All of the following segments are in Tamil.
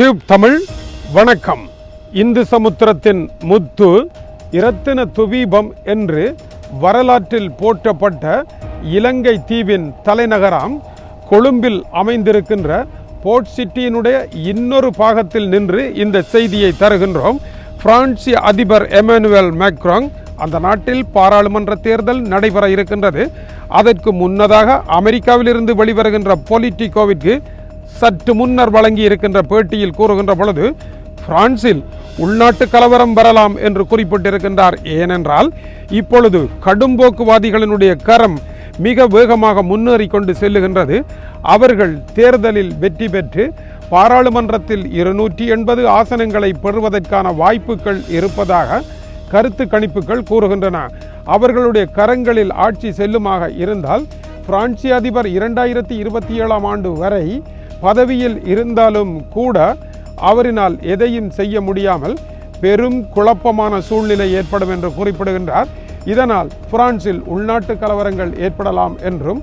டியூப் தமிழ் வணக்கம். இந்து சமுத்திரத்தின் முத்து இரத்தின துவீபம் என்று வரலாற்றில் போற்றப்பட்ட இலங்கை தீவின் தலைநகராம் கொழும்பில் அமைந்திருக்கின்ற போர்ட் சிட்டியினுடைய இன்னொரு பாகத்தில் நின்று இந்த செய்தியை தருகின்றோம். பிரான்சிய அதிபர் எமானுவேல் மேக்ராங் அந்த நாட்டில் பாராளுமன்ற தேர்தல் நடைபெற இருக்கின்றது. அதற்கு முன்னதாக அமெரிக்காவிலிருந்து வெளிவருகின்ற பொலிட்டிகோவிற்கு சற்று முன்னர் வழங்கி இருக்கின்ற பேட்டியில் கூறுகின்ற பொழுது பிரான்சில் உள்நாட்டு கலவரம் வரலாம் என்று குறிப்பிட்டிருக்கின்றார். ஏனென்றால் இப்பொழுது கடும்போக்குவாதிகளினுடைய கரம் மிக வேகமாக முன்னேறி கொண்டு செல்லுகின்றது. அவர்கள் தேர்தலில் வெற்றி பெற்று பாராளுமன்றத்தில் இருநூற்றி எண்பது ஆசனங்களை பெறுவதற்கான வாய்ப்புகள் இருப்பதாக கருத்து கணிப்புகள் கூறுகின்றன. அவர்களுடைய கரங்களில் ஆட்சி செல்லுமாக இருந்தால் பிரான்சி அதிபர் இரண்டாயிரத்தி இருபத்தி ஏழாம் ஆண்டு வரை பதவியில் இருந்தாலும் கூட அவரினால் எதையும் செய்ய முடியாமல் பெரும் குழப்பமான சூழ்நிலை ஏற்படும் என்று குறிப்பிடுகின்றார். இதனால் பிரான்சில் உள்நாட்டு கலவரங்கள் ஏற்படலாம் என்றும்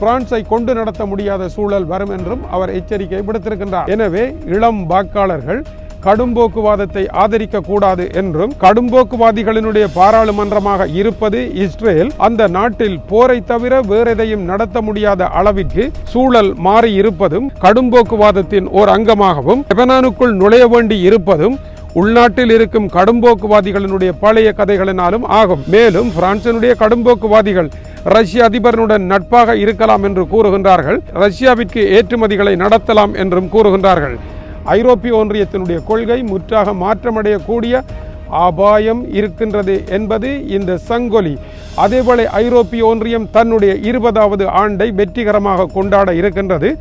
பிரான்ஸை கொண்டு நடத்த முடியாத சூழல் வரும் என்றும் அவர் எச்சரிக்கை விடுத்திருக்கின்றார். எனவே இளம் வாக்காளர்கள் கடும்போக்குவாதத்தை ஆதரிக்க கூடாது என்றும் கடும்போக்குவாதிகளினுடைய பாராளுமன்றமாக இருப்பது இஸ்ரேல் அந்த நாட்டில் போரை தவிர வேறெதையும் நடத்த முடியாத அளவிற்கு சூழல் மாறி இருப்பதும் கடும்போக்குவாதத்தின் ஓர் அங்கமாகவும் லெபனானுக்குள் நுழைய வேண்டி இருப்பதும் உள்நாட்டில் இருக்கும் கடும்போக்குவாதிகளினுடைய பழைய கதைகளினாலும் ஆகும். மேலும் பிரான்சினுடைய கடும்போக்குவாதிகள் ரஷ்ய அதிபருடன் நட்பாக இருக்கலாம் என்று கூறுகின்றார்கள். ரஷ்யாவிற்கு ஏற்றுமதிகளை நடத்தலாம் என்றும் கூறுகின்றார்கள். ஐரோப்பிய ஒன்றியத்தினுடைய கொள்கை முற்றாக மாற்றமடையக்கூடிய அபாயம் இருக்கின்றது என்பது இந்த சங்கொலி. அதேபோல ஐரோப்பிய ஒன்றியம் தன்னுடைய இருபதாவது ஆண்டை வெற்றிகரமாக கொண்டாட இருக்கின்றது.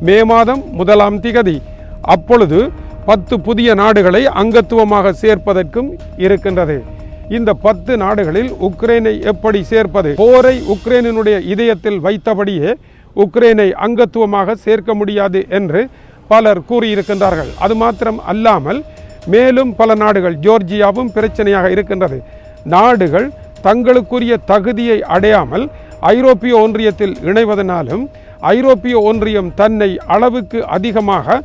மே மாதம் முதலாம் திகதி. அப்பொழுது பத்து புதிய நாடுகளை அங்கத்துவமாக சேர்ப்பதற்கும் இருக்கின்றது. இந்த பத்து நாடுகளில் உக்ரைனை எப்படி சேர்ப்பது? போரை உக்ரைனினுடைய இதயத்தில் வைத்தபடியே உக்ரைனை அங்கத்துவமாக சேர்க்க முடியாது என்று பலர் கூறியிருக்கின்றார்கள். அது மாத்திரம் அல்லாமல் மேலும் பல நாடுகள் ஜோர்ஜியாவும் பிரச்சனையாக இருக்கின்றது. நாடுகள் தங்களுக்குரிய தகுதியை அடையாமல் ஐரோப்பிய ஒன்றியத்தில் இணைவதனாலும் ஐரோப்பிய ஒன்றியம் தன்னை அளவுக்கு அதிகமாக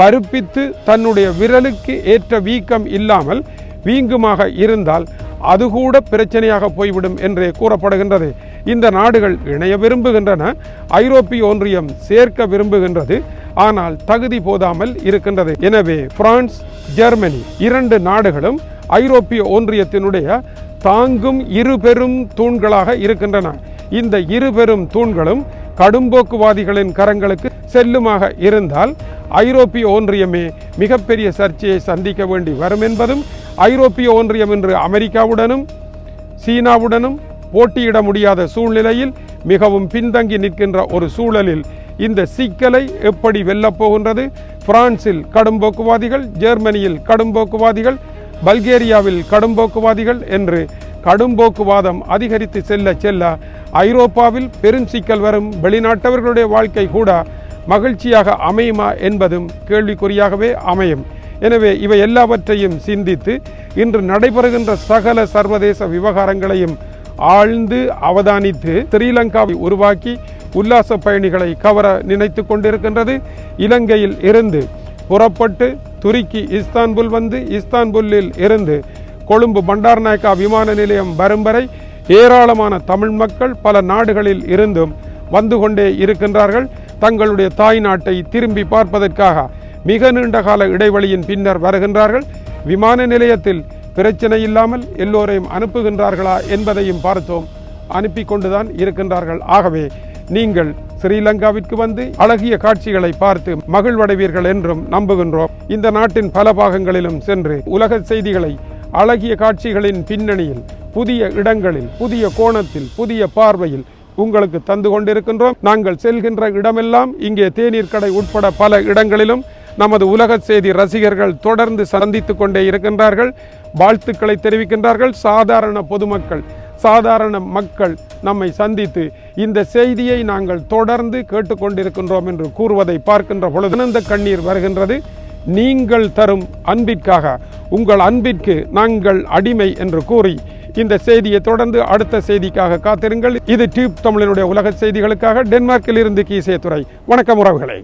பருப்பித்து தன்னுடைய விரலுக்கு ஏற்ற வீக்கம் இல்லாமல் வீங்குமாக இருந்தால் அது கூட பிரச்சனையாக போய்விடும் என்றே கூறப்படுகின்றது. இந்த நாடுகள் இணைய விரும்புகின்றன ஐரோப்பிய ஒன்றியம் சேர்க்க விரும்புகின்றது. ஆனால் தகுதி போதாமல் இருக்கின்றது. எனவே பிரான்ஸ் ஜெர்மனி இரண்டு நாடுகளும் ஐரோப்பிய ஒன்றியத்தினுடைய தாங்கும் இரு பெரும் தூண்களாக இருக்கின்றன. இந்த இரு பெரும் தூண்களும் கடும்போக்குவாதிகளின் கரங்களுக்கு செல்லுமாக இருந்தால் ஐரோப்பிய ஒன்றியமே மிகப்பெரிய சர்ச்சையை சந்திக்க வேண்டி வரும் என்பதும் ஐரோப்பிய ஒன்றியம் இன்று அமெரிக்காவுடனும் சீனாவுடனும் போட்டியிட முடியாத சூழ்நிலையில் மிகவும் பின்தங்கி நிற்கின்ற ஒரு சூழலில் இந்த சிக்கலை எப்படி வெல்லப் போகின்றது? பிரான்சில் கடும்போக்குவாதிகள் ஜெர்மனியில் கடும்போக்குவாதிகள் பல்கேரியாவில் கடும்போக்குவாதிகள் என்று கடும்போக்குவாதம் அதிகரித்து செல்ல செல்ல ஐரோப்பாவில் பெரும் சிக்கல் வரும். வெளிநாட்டவர்களுடைய வாழ்க்கை கூட மகிழ்ச்சியாக அமையுமா என்பதும் கேள்விக்குறியாகவே அமையும். எனவே இவை எல்லாவற்றையும் சிந்தித்து இன்று நடைபெறுகின்ற சகல சர்வதேச விவகாரங்களையும் ஆழ்ந்து அவதானித்து ஸ்ரீலங்காவை உருவாக்கி உல்லாச பயணிகளை கவர நினைத்து கொண்டிருக்கின்றது. இலங்கையில் இருந்து புறப்பட்டு துருக்கி இஸ்தான்புல் வந்து இஸ்தான்புல்லில் இருந்து கொழும்பு பண்டார்நாயக்கா விமான நிலையம் வரும் வரை ஏராளமான தமிழ் மக்கள் பல நாடுகளில் இருந்தும் வந்து கொண்டே இருக்கின்றார்கள். தங்களுடைய தாய் நாட்டை திரும்பி பார்ப்பதற்காக மிக நீண்ட கால இடைவெளியின் பின்னர் வருகின்றார்கள். விமான நிலையத்தில் பிரச்சனை இல்லாமல் எல்லோரையும் அனுப்புகின்றார்களா என்பதையும் பார்த்தோம். அனுப்பி கொண்டுதான் இருக்கின்றார்கள். ஆகவே நீங்கள் ஸ்ரீலங்காவிற்கு வந்து அழகிய காட்சிகளை பார்த்து மகிழ்வடைவீர்கள் என்றும் நம்புகின்றோம். இந்த நாட்டின் பல பாகங்களிலும் சென்று உலக செய்திகளை அழகிய காட்சிகளின் பின்னணியில் புதிய இடங்களில் புதிய கோணத்தில் புதிய பார்வையில் உங்களுக்கு தந்து கொண்டிருக்கின்றோம். நாங்கள் செல்கின்ற இடமெல்லாம் இங்கே தேநீர் கடை உட்பட பல இடங்களிலும் நமது உலக செய்தி ரசிகர்கள் தொடர்ந்து சந்தித்து கொண்டே இருக்கின்றார்கள். வாழ்த்துக்களை தெரிவிக்கின்றார்கள். சாதாரண பொதுமக்கள் சாதாரண மக்கள் நம்மை சந்தித்து இந்த செய்தியை நாங்கள் தொடர்ந்து கேட்டுக்கொண்டிருக்கின்றோம் என்று கூறுவதை பார்க்கின்ற பொழுது ஆனந்த கண்ணீர் வருகின்றது. நீங்கள் தரும் அன்பிற்காக உங்கள் அன்பிற்கு நாங்கள் அடிமை என்று கூறி இந்த செய்தியை தொடர்ந்து அடுத்த செய்திக்காக காத்திருங்கள். இது டியூப் தமிழனுடைய உலக செய்திகளுக்காக டென்மார்க்கில் இருந்து கீசே துறை வணக்கம் உறவுகளை.